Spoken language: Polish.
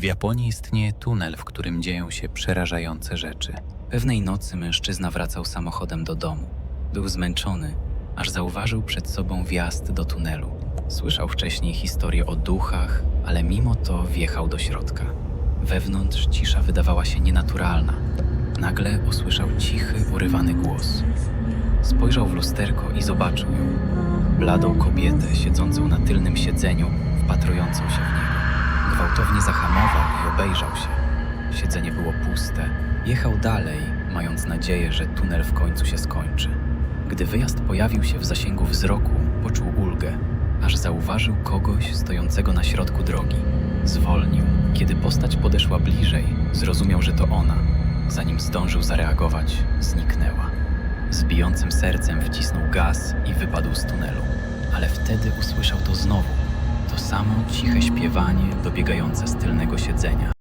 W Japonii istnieje tunel, w którym dzieją się przerażające rzeczy. Pewnej nocy mężczyzna wracał samochodem do domu. Był zmęczony, aż zauważył przed sobą wjazd do tunelu. Słyszał wcześniej historię o duchach, ale mimo to wjechał do środka. Wewnątrz cisza wydawała się nienaturalna. Nagle usłyszał cichy, urywany głos. Spojrzał w lusterko i zobaczył ją. Bladą kobietę siedzącą na tylnym siedzeniu, wpatrującą się w niego. Gwałtownie zahamował i obejrzał się. Siedzenie było puste. Jechał dalej, mając nadzieję, że tunel w końcu się skończy. Gdy wyjazd pojawił się w zasięgu wzroku, poczuł ulgę, aż zauważył kogoś stojącego na środku drogi. Zwolnił. Kiedy postać podeszła bliżej, zrozumiał, że to ona. Zanim zdążył zareagować, zniknęła. Z bijącym sercem wcisnął gaz i wypadł z tunelu. Ale wtedy usłyszał to znowu. To samo ciche śpiewanie dobiegające z tylnego siedzenia.